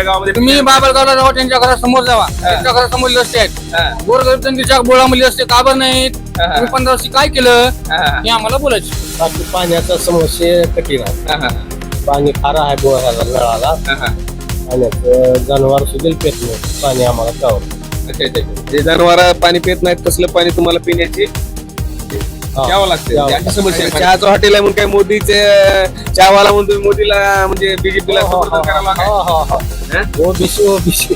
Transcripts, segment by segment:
तुमच्या गावामध्ये तुम्ही जावा त्यांच्या घरासमोर जावा. त्यांच्या घरासमोर रस्ते आहेत. हा, गोरगरीब त्यांच्या बोळामध्ये रस्ते का बरं नाहीत. तुम्ही पंधरा वर्षी काय केलं? हा, आम्हाला बोलायचं. बाकी पाण्याचा समस्या कठीण आहे. पाणी खारं आहे बोह्याला नळाला. पाण्याचं जनावर सुद्धा पेत नाही. पाणी आम्हाला. जे जनावर पाणी पित नाहीत तसलं पाणी तुम्हाला पिण्याची? हा. घ्यावं लागतं समस्या आहे. चहाचं हॉटेल आहे म्हणून काय मोदीचे चहावाला म्हणून तुम्ही मोदीला म्हणजे बीजेपीला समर्थन करायला काय? हा? ओबीसी ओबीसी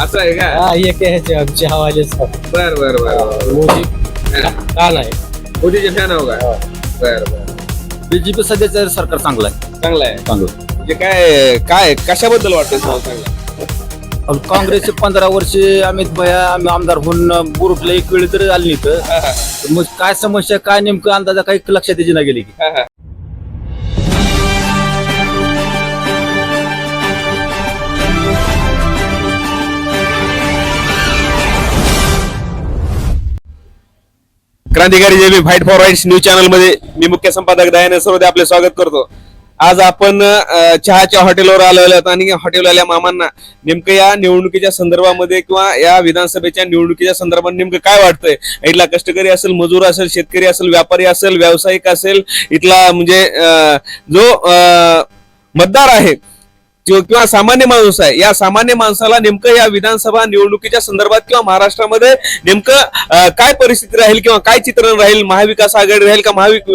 असं आहे का? हा एक ह्याचे आमचे हवालेच. बर बर बर. मोदी. का नाही? मोदीचे फॅन हो का? बर बर. बीजेपी सध्याचं सरकार चांगलं आहे. चांगलं आहे. चांगलं. म्हणजे काय काय कशाबद्दल वाटतं तुम्हाला चांगलं काँग्रेसचे पंधरा वर्षे अमित भया आम्ही आमदार होऊन बुरुटला एक वेळ तरी आली हा, मग काय समस्या काय नेमकं अंदाजा काही लक्षात यायची नाही गेली की. क्रांतिकारी जे मी फाईट फॉर राईट्स न्यूज चॅनलमध्ये मी मुख्य संपादक दयानंद सरोदे आपले स्वागत करतो. आज आपण चहाच्या हॉटेलवर आलेलो आहोत आणि हॉटेलवाल्या मामांना नेमकं या निवडणुकीच्या संदर्भामध्ये किंवा या विधानसभेच्या निवडणुकीच्या संदर्भात नेमकं काय वाटतंय? इथला कष्टकरी असेल मजूर असेल शेतकरी असेल व्यापारी असेल व्यावसायिक असेल इथला म्हणजे जो मतदार आहे किंवा किंवा सामान्य माणूस आहे या सामान्य माणसाला नेमकं या विधानसभा निवडणुकीच्या संदर्भात किंवा महाराष्ट्रामध्ये नेमकं काय परिस्थिती राहील किंवा काय चित्रण राहील? महाविकास आघाडी राहील का? महाविक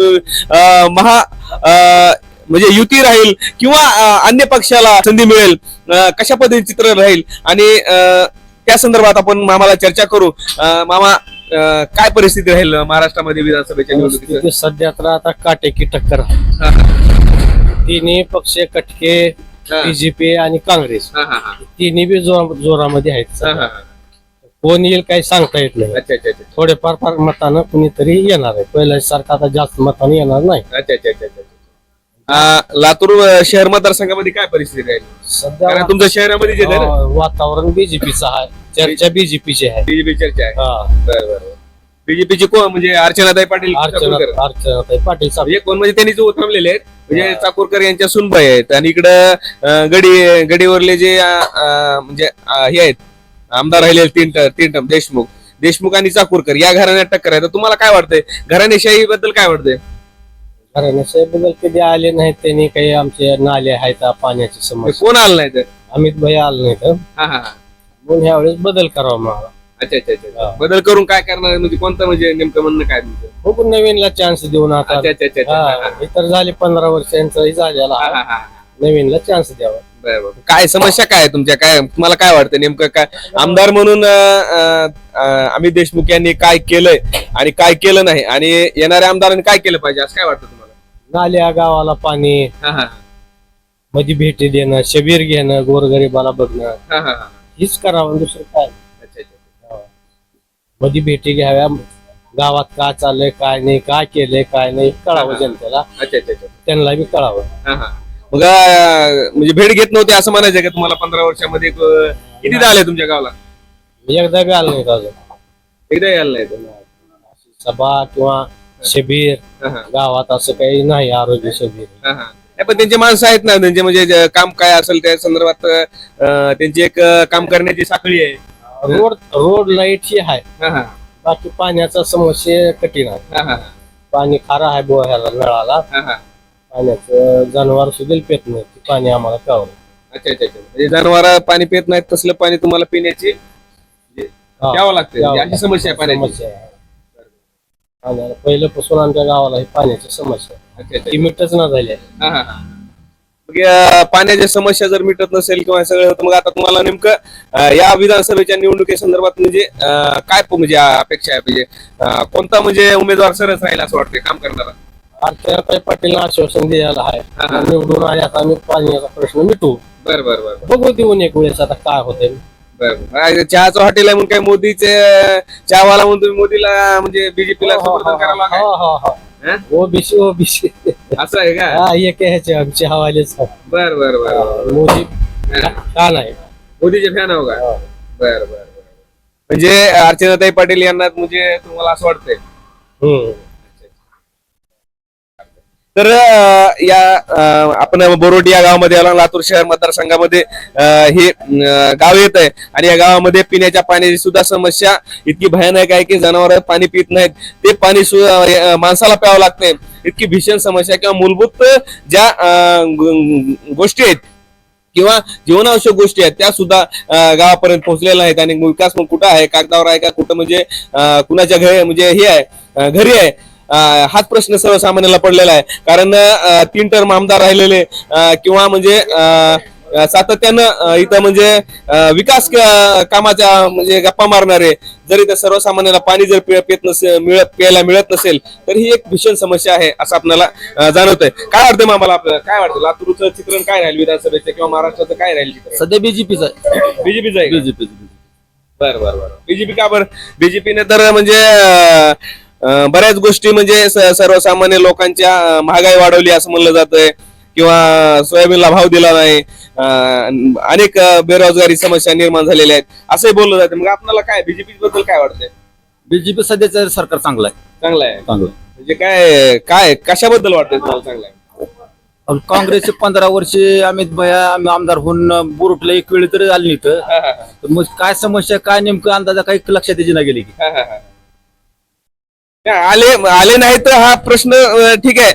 महा म्हणजे युती राहील किंवा अन्य पक्षाला संधी मिळेल कशा पद्धतीने चित्रण राहील आणि त्या संदर्भात आपण मामाला चर्चा करू. मामा काय परिस्थिती राहील महाराष्ट्रामध्ये विधानसभेच्या निवडणुकीची? परिस्थिती सध्या तर आता काटेकी टक्कर तिन्ही पक्ष कटके. बीजेपी आणि काँग्रेस. तिन्ही बी जोर जोरामध्ये आहेत. कोण येईल काही सांगता येत नाही. थोडेफार फार मतानं कुणीतरी येणार आहे. पहिल्यासारखं आता जास्त मतानं येणार नाही. लातूर शहर मतदारसंघामध्ये काय परिस्थिती राहील? सध्या कारण तुमचं शहरामध्ये जे वातावरण बीजेपीचं आहे. चर्चा बीजेपीची आहे. बीजेपी चर्चा आहे. हा. बरं बरं बीजेपीची कोण? म्हणजे अर्चनाताई पाटील अर्चना चाकूरकर. अर्चनाताई पाटील साहेब म्हणजे कोण? म्हणजे त्यांनी जो थांबलेले आहेत म्हणजे चाकूरकर यांच्या सुनबाई आहेत. आणि इकडं अ, गडी गडीवरले जे अ, अ, म्हणजे अ, हे आहेत आमदार राहिले तीन ट- तीन देशमुख. देशमुख आणि चाकूरकर या घराण्यात टक्कर आहे. तर तुम्हाला काय वाटतंय? घराणेशाही बद्दल काय वाटतंय? बद्दल कधी आले नाहीत त्यांनी काही आमचे नाले आहेत पाण्याची समस्या. कोण आलं नाही तर? अमित भाई आले नाही तर हा हा. हा म्हणून ह्यावेळेस बदल करावा मला अच्छा अच्छा अच्छा हा. बदल करून काय करणार? म्हणजे कोणतं म्हणजे नेमकं म्हणणं काय तुमचं? बघू नवीनला चान्स देऊन आता. अच्छा अच्छा अच्छा अच्छा. हा, हे तर झाले पंधरा वर्षांचं झालेला हा. हा, हा. नवीनला चान्स द्यावा. बरं, बरं. काय समस्या काय आहे तुमच्या? काय तुम्हाला काय वाटतं नेमकं काय? आमदार म्हणून अं, अं, अं, अमित देशमुख यांनी काय केलंय आणि काय केलं नाही? आणि येणाऱ्या आमदारांनी काय केलं पाहिजे? असं काय वाटतं तुम्हाला? नाल्या गावाला पाणी. हा, हा, मध्ये भेटी देणं शबीर घेणं गोरगरिबाला बघणं. हा, हा, हा. हीच करावं दुसरं काय? अच्छा, अच्छा. मध्ये भेटी घ्याव्या. गावात काय चाललंय काय नाही काय केलंय काय नाही कळावं जनतेला. अच्छा अच्छा अच्छा. त्यांना बी कळावं. हा, हा. मग अं, म्हणजे भेट घेत नव्हते असं म्हणायचं का तुम्हाला पंधरा वर्षामध्ये? अं, किती झाले तुमच्या गावाला? एकदा बी आलं नाही अजून. एकदा यायला नाही. सभा किंवा शिबिर हा, हा, गावात असं काही नाही आरोग्य शिबिर. हा, हा. नाही, पण त्यांचे माणसं आहेत ना त्यांचे म्हणजे जे काम काय असेल त्या संदर्भात अं, त्यांची एक अं, काम करण्याची साखळी आहे. रोड रोड लाइट ही आहे. हा, हा, बाकी पाण्याचा समस्या कठीण आहे. हा, हा, पाणी खारं आहे बोह्याला नळाला. हा, हा. पाण्याचं जनावर सुद्धा पेत नाही ते पाणी आम्हाला कळवलं अच्छा अच्छा अच्छा. म्हणजे जनावर पाणी पित नाहीत तसलं पाणी तुम्हाला पिण्याची. द्यावं लागतं. द्यावं म्हणजे अशी समस्या आहे पाण्याची. समस्या आहे. पाण्याला पहिल्यापासून आमच्या गावाला ही पाण्याची समस्या आहे. अच्छा, अच्छा. ती मिटच ना झाली आहे. हा, हा, हा. मग या पाण्याच्या समस्या जर मिटत नसेल किंवा सगळं होतं मग आता तुम्हाला नेमकं अं, या विधानसभेच्या निवडणुकी संदर्भात म्हणजे अं, काय प- म्हणजे अपेक्षा आहे म्हणजे अं, कोणता म्हणजे उमेदवार सरस राहील असं वाटतंय काम करणारा अर्चनाताई पाटील आश्वासन द्यायला आहे. निवडून आता आम्ही पाण्याचा प्रश्न मिटू बर बर बर बघू देऊन एक वेळेस आता काय होतंय बर. चहाचं हॉटेल आहे म्हणून काय मोदीचे चहावाला म्हणून तुम्ही मोदीला म्हणजे बीजेपीला समर्थन करायला काय हं? ओबीसी ओबीसी असं आहे का हा एक ह्याचे आमचे हवालेच आहे. बर बर बर. मोदी हा. का नाही मोदीचे फॅन हो का. बर बर बर म्हणजे अर्चनाताई पाटील यांना म्हणजे तुम्हाला असं वाटतंय हम्म. तर या आपण बोरोटी या गावामध्ये आलो. लातूर शहर मतदारसंघामध्ये हे गाव येत आहे. आणि या गावामध्ये पिण्याच्या पाण्याची सुद्धा समस्या. इतकी भयानक आहे की जनावर पाणी पित नाहीत. ते पाणी माणसाला प्यावं लागतंय इतकी भीषण समस्या किंवा मूलभूत ज्या गोष्टी आहेत किंवा जीवनावश्यक गोष्टी आहेत त्या सुद्धा गावापर्यंत पोहोचलेल्या आहेत आणि विकास मग कुठं आहे? कागदावर आहे का? कुठं म्हणजे कुणाच्या घरी म्हणजे हे आहे घरी आहे. हाच प्रश्न सर्वसामान्याला पडलेला आहे. कारण तीन टर्म आमदार राहिलेले किंवा म्हणजे सातत्यानं इथं म्हणजे विकास कामाच्या म्हणजे गप्पा मारणारे जर इथं सर्वसामान्याला पाणी जर पित नसेल मिळत प्यायला मिळत नसेल तर ही एक भीषण समस्या आहे असं आपल्याला अं, जाणवतंय. काय वाटतं मामाला आपल्याला? काय वाटतं लातूरचं चित्रण काय राहील विधानसभेचं किंवा महाराष्ट्राचं काय राहील सध्या बीजेपीचा बीजेपीचं आहे? बीजेपी बर बर बर. बीजेपी का बर? बीजेपीने तर म्हणजे बऱ्याच गोष्टी म्हणजे सर्वसामान्य लोकांच्या महागाई वाढवली असं म्हणलं जातंय. किंवा सोयाबीनला भाव दिला नाही. अनेक बेरोजगारी समस्या निर्माण झालेल्या आहेत. असंही बोललं जातं. मग आपल्याला काय बीजेपी बद्दल काय वाटतंय? बीजेपी सध्याचं सरकार चांगलं आहे. चांगलं आहे. चांगलं म्हणजे काय काय कशाबद्दल वाटतंय तुम्हाला चांगलं आहे? काँग्रेसचे पंधरा वर्षे अमित भया आम्ही आमदार होऊन बुरुटला एक वेळ तरी आली इथं. तर मग काय समस्या काय नेमकं अंदाजा काही लक्षात यायची ना गेली की. आले आले नाही तर हा प्रश्न ठीक आहे.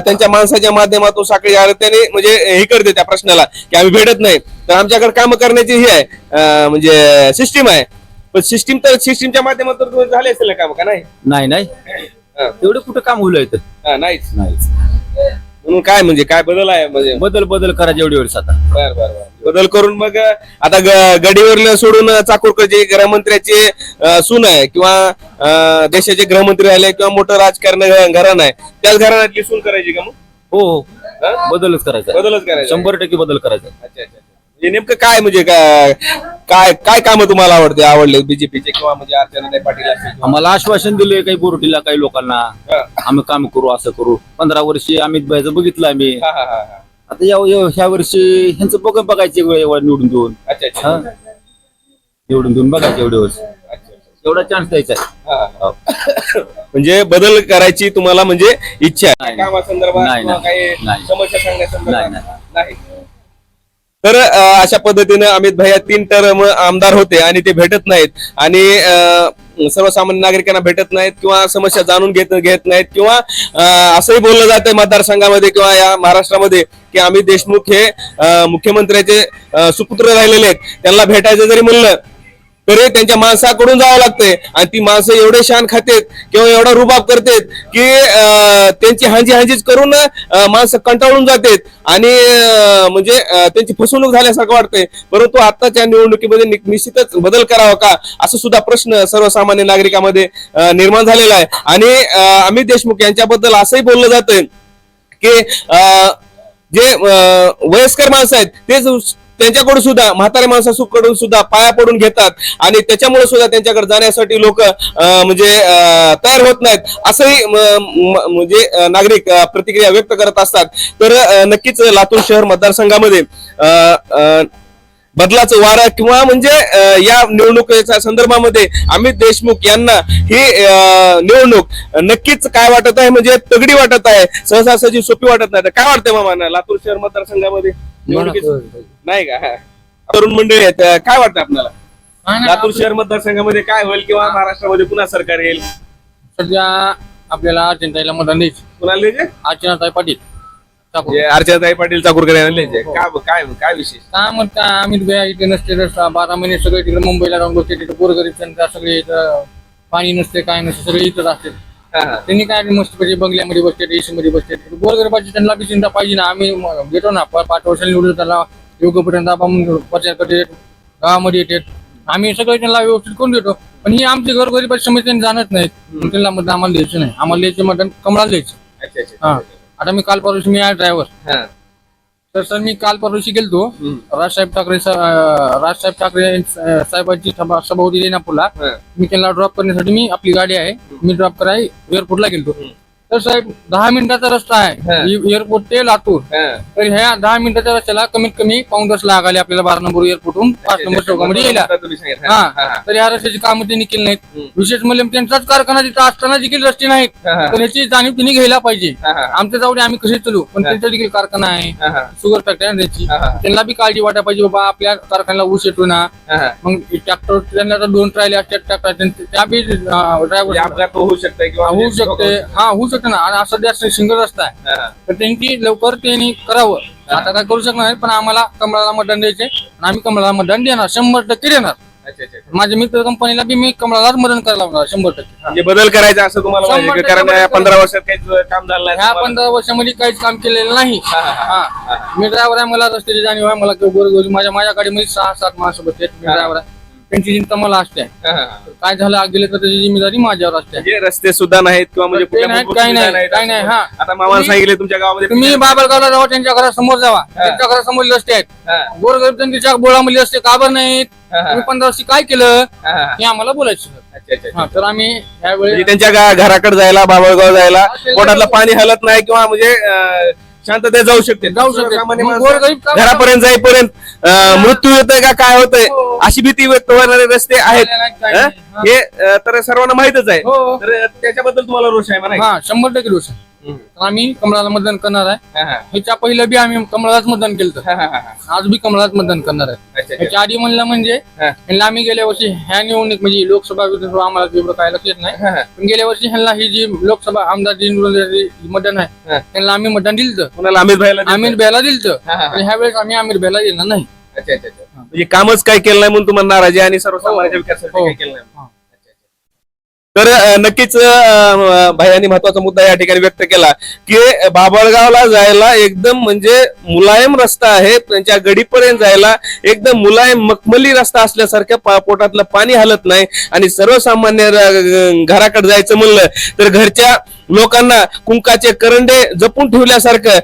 त्यांच्या माणसाच्या माध्यमातून साखळी त्याने म्हणजे हे करते त्या प्रश्नाला की आम्ही भेटत नाही. तर आमच्याकडे काम करण्याची ही आहे. म्हणजे सिस्टीम आहे. पण सिस्टीम तर सिस्टीमच्या माध्यमातून झाले असेल ना काम का नाही? नाही नाही. तेवढं कुठं काम होईल नाहीच. नाही म्हणून काय म्हणजे काय बदल आहे म्हणजे? बदल बदल करायचे एवढी वेळेस आता बर बर बर. बदल करून मग आता ग- गडीवर सोडून चाकूरकर जे गृहमंत्र्याचे अं, सून आहे किंवा अं, देशाचे गृहमंत्री राहिले किंवा मोठं राजकारण घराणं आहे त्याच घराण्यातली सून करायची का मग? हो हो. हा? बदलच करायचा. बदलच करायचा. शंभर टक्के बदल करायचा. अच्छा अच्छा. म्हणजे नेमकं काय म्हणजे काय काय काय कामं तुम्हाला आवडते आवडले बीजेपीचे किंवा म्हणजे अर्चना पाटील असतील किंवा- आम्हाला आश्वासन दिले काही बोरुटीला काही लोकांना हा. आम्ही काम करू असं करू पंधरा वर्षी अमित भाईचं बघितलं आम्ही हा, हा, हा, हा. आता या या- ह्या वर्षी ह्यांचं बघ बघायचे वेळ एवढा निवडून देऊन अच्छा अच्छा हा? निवडून देऊन बघायचे एवढे वर्ष अच्छा, अच्छा. एवढा चान्स द्यायचा आहे हा, हा. म्हणजे बदल करायची तुम्हाला म्हणजे इच्छा आहे नाही. कामासंदर्भात नाही, किंवा नाही. काही नाही. समस्या सांगण्यासंदर्भात नाही, नाही तर अशा पद्धतीने अमित भैया तीन टर्म आमदार होते आणि ते भेटत नाहीत. आणि अं, सर्वसामान्य नागरिकांना भेटत नाहीत किंवा समस्या जाणून घेत घेत नाहीत किंवा असंही बोललं जातं मतदारसंघामध्ये किंवा या महाराष्ट्रामध्ये की अमित देशमुख हे मुख्यमंत्र्याचे सुपुत्र राहिलेले आहेत. त्यांना भेटायचं जरी म्हणलं तरी त्यांच्या माणसाकडून जावं लागतंय. आणि ती माणसं एवढे शान खातेत किंवा एवढा रुबाब करतेत की अं, त्यांची हांजी हांजीच करून माणसं कंटाळून जातेत. आणि म्हणजे त्यांची फसवणूक झाल्यासारखं वाटतंय. परंतु आताच्या निवडणुकीमध्ये निश्चितच बदल करावा का? असं सुद्धा प्रश्न सर्वसामान्य नागरिकांमध्ये निर्माण झालेला आहे. आणि अमित देशमुख यांच्याबद्दल असंही बोललं जातंय की अं, जे वयस्कर माणसं आहेत ते त्यांच्याकडून सुद्धा म्हाताऱ्या माणसाकडून सुद्धा पाया पडून घेतात आणि त्याच्यामुळे सुद्धा त्यांच्याकडे जाण्यासाठी लोक म्हणजे तयार होत नाहीत. असंही म- म्हणजे नागरिक प्रतिक्रिया व्यक्त करत असतात. तर नक्कीच लातूर शहर मतदारसंघामध्ये अं, बदलाचं वारा किंवा म्हणजे या निवडणुकीच्या संदर्भामध्ये अमित देशमुख यांना ही निवडणूक नक्कीच काय वाटत आहे? म्हणजे तगडी वाटत आहे? सहजासहजी सोपी वाटत नाही. तर काय वाटतंय मामा नागपूर शहर मतदारसंघामध्ये नाही का? हा. तरुण मंडळी आहेत. काय वाटतं आपल्याला? लातूर शहर मतदारसंघामध्ये काय होईल किंवा महाराष्ट्रामध्ये पुन्हा सरकार येईल? सध्या आपल्याला अर्जंटाईला मतदान द्यायचं. कुणाला द्यायचे अर्चनाताई पाटील. अर्चनाताई पाटील चाकूरकर यांना काय काय काय विशेष? काय म्हणता अमित भैया इथे नसते तर सा- बारा महिने सगळे तिकडे मुंबईला राहून बसते तिथे गोरगरीब जनता सगळे इथं पाणी नसते काय नसते सगळे इथंच असते. हा, हा. त्यांनी काय मस्त पैकी बंगल्यामध्ये बसते एसी मध्ये बसते गोरगरिबाची त्यांना बी चिंता पाहिजे ना. आम्ही म- घेतो ना पा- पाच वर्षांनी निवडून त्याला योग्यपर्यंत आपण प्रचार करते गावामध्ये येते आम्ही सगळं त्यांना व्यवस्थित करून देतो. पण ही आमची गोरगरिबाची समस्या त्यांनी जाणत नाहीत. त्यांना मतदान आम्हाला द्यायचं नाही. आम्हाला द्यायचं मतदान कमळाला द्यायचं अच्छा अच्छा हा. आता मी काल परवाशी मी आहे ड्रायव्हर हा. तर सर मी काल परवाशी गेलतो हम्म. राजसाहेब ठाकरे सा- अं, राजसाहेब ठाकरे अं, साहेबांची सभा सभा होती रेणापूरला हा. मी त्यांना ड्रॉप करण्यासाठी मी आपली गाडी आहे मी ड्रॉप कराय एअरपोर्टला गेलतो हम्म. तर साहेब दहा मिनिटाचा रस्ता. आहे एअरपोर्ट ते लातूर. तर ह्या दहा मिनिटाच्या रस्त्याला कमीत कमी पाऊन तास लागले आपल्याला बारा नंबर एअरपोर्टहून पाच नंबर चौकामध्ये यायला. हा, तर ह्या रस्त्याची कामं त्यांनी केली नाहीत. विशेष म्हणजे त्यांचाच कारखाना तिथं असताना देखील रस्ते नाहीत. तर याची जाणीव त्यांनी घ्यायला पाहिजे. आमच्या जाऊ आम्ही कसे चालू पण त्यांचा देखील कारखाना आहे. शुगर फॅक्टरी आहे त्याची. त्यांना बी काळजी वाटायला पाहिजे बाबा आपल्या कारखान्याला ऊस येतो ना. मग ट्रॅक्टर त्यांना दोन ट्रायले असतात ट्रॅक्टर त्या बी म्हणजे ड्रायव्हर अपघात होऊ शकतोय किंवा होऊ शकते हा होऊ शकते ना. आणि असं जास्त सिंगल रस्ता आहे हा, हा. तर त्यांची लवकर त्यांनी करावं. आता काय करू शकणार नाही पण आम्हाला कमळाला मतदान द्यायचे आणि आम्ही कमळाला मतदान देणार. शंभर टक्के देणार. अच्छा, अच्छा, अच्छा. माझ्या मित्र कंपनीला बी मी कमळालाच मतदान करायला लावणार शंभर टक्के. म्हणजे बदल करायचा असं तुम्हाला शंभर पाहिजे टक्के कारण बदल या करायचा. पंधरा वर्षात काहीच काम झालं नाही. ह्या तुम्हाला. पंधरा वर्षामध्ये काहीच काम केलेलं नाही. हा, हा, हा. मी ड्रायव्हर आहे मला रस्त्याची जाणीव आहे मला गोरगोरी माझ्या माझ्या गाडीमध्ये सहा सात माणसं बसते मी हा. ड्रायव्हर आहे. त्यांची चिंता मला असते. काय झालं गेले तर त्याची जिम्मेदारी माझ्यावर असते. म्हणजे रस्ते सुद्धा नाहीत किंवा म्हणजे नाहीत, काही नाही, काही नाही, हा. आता मामाला सांगितले तुमच्या गावामध्ये तुम्ही बाबलगावला जावा त्यांच्या घरासमोर जावा. त्यांच्या घरासमोर रस्ते आहेत. हा, गोरगरीब त्यांच्या बोळामध्ये रस्ते का बरं नाहीत? हा, हा. तुम्ही पंधरा वर्षी काय केलं? हा, हा. हे आम्हाला बोलायचं अच्छा, अच्छा, अच्छा. हा तर आम्ही म्हणजे यावेळी त्यांच्या गा- घराकडे जायला बाबळगाव जायला पोटातलं पाणी हलत नाही किंवा म्हणजे अं, शांततेत जाऊ शकते जाऊ शकते. सामान्य मग माणसं गोरगरीब का- घरापर्यंत जाईपर्यंत अं, मृत्यू येतोय का काय होतंय हो. अशी भीती व्यक्त होणारे रस्ते आहेत हं? हा. हे अं, तर सर्वांना माहितच आहे हो. तर त्याच्याबद्दल तुम्हाला रोष आहे म्हणा हा शंभर टक्के दोष आहे. तर आम्ही कमळाला मतदान करणार आहे हा, हा. ह्याच्या पहिलं बी आम्ही कमळालाच मतदान केलं हा, हा, हा, हा. आज बी कमळालाच मतदान करणार आहे. ह्याच्या आधी म्हणलं म्हणजे हा. ह्यांना आम्ही गेल्या वर्षी ह्या निवडणूक म्हणजे लोकसभा विधानसभा आम्हाला तेवढं काय लक्ष येत नाही हा, हा. पण गेल्या वर्षी ह्यांना ही जी लोकसभा आमदार जी निवडून मतदान हा. आहे त्यांना आम्ही मतदान दिलं कुणाला अमित भाईला दिलं? आमिर बेला दिलं हा, हा, हा. ह्या वेळेस आम्ही आमिर बेला देणार नाही अच्छा, अच्छा, अच्छा. म्हणजे कामच काय केलं नाही म्हणून तुम्हाला नाराजी आणि सर्वसामान्यांच्या विकासासाठी हो. काय केलं नाही हा. तर नक्कीच भाई महत्त्वाचा मुद्दा या ठिकाणी व्यक्त केला की बाबळगावला जायला एकदम म्हणजे मुलायम रस्ता आहे. त्यांच्या गडीपर्यंत जायला एकदम मुलायम मखमली रस्ता असल्यासारख्या पा- पोटातलं पाणी हलत नाही आणि सर्वसामान्य घराकडे जायचं म्हणलं तर घरच्या लोकांना कुंकाचे करंडे जपून ठेवल्यासारखं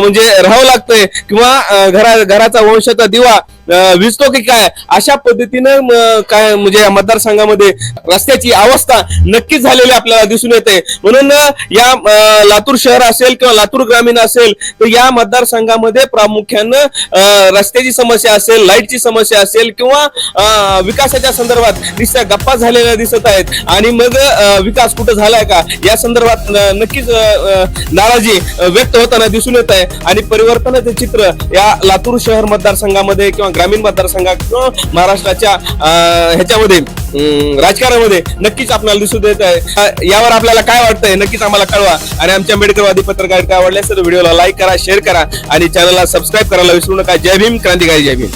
म्हणजे राहावं लागतंय. किंवा घरा घराचा वंशाचा दिवा विजतो की काय? अशा पद्धतीनं काय म्हणजे या मतदारसंघामध्ये रस्त्याची अवस्था नक्कीच झालेली आपल्याला दिसून येते. म्हणून या लातूर शहर असेल किंवा लातूर ग्रामीण असेल तर या मतदारसंघामध्ये प्रामुख्यानं रस्त्याची समस्या असेल लाईटची समस्या असेल किंवा विकासाच्या संदर्भात नुसत्या गप्पा झालेल्या दिसत आहेत. आणि मग विकास कुठं झालाय का? या संदर्भात नक्कीच नाराजी व्यक्त होताना दिसून येत आहे. आणि परिवर्तनाचे चित्र या लातूर शहर मतदारसंघामध्ये किंवा ग्रामीण मतदारसंघात किंवा महाराष्ट्राच्या ह्याच्यामध्ये राजकारणामध्ये नक्कीच आपल्याला दिसून देत आहे. यावर आपल्याला काय वाटतंय? नक्कीच आम्हाला कळवा. आणि आमच्या मेडिकलवादी पत्रकारिता आवडल्यास तर व्हिडिओला लाईक करा शेअर करा आणि चॅनलला सबस्क्राईब करायला विसरू नका. जय भीम क्रांतिकारी जय भीम.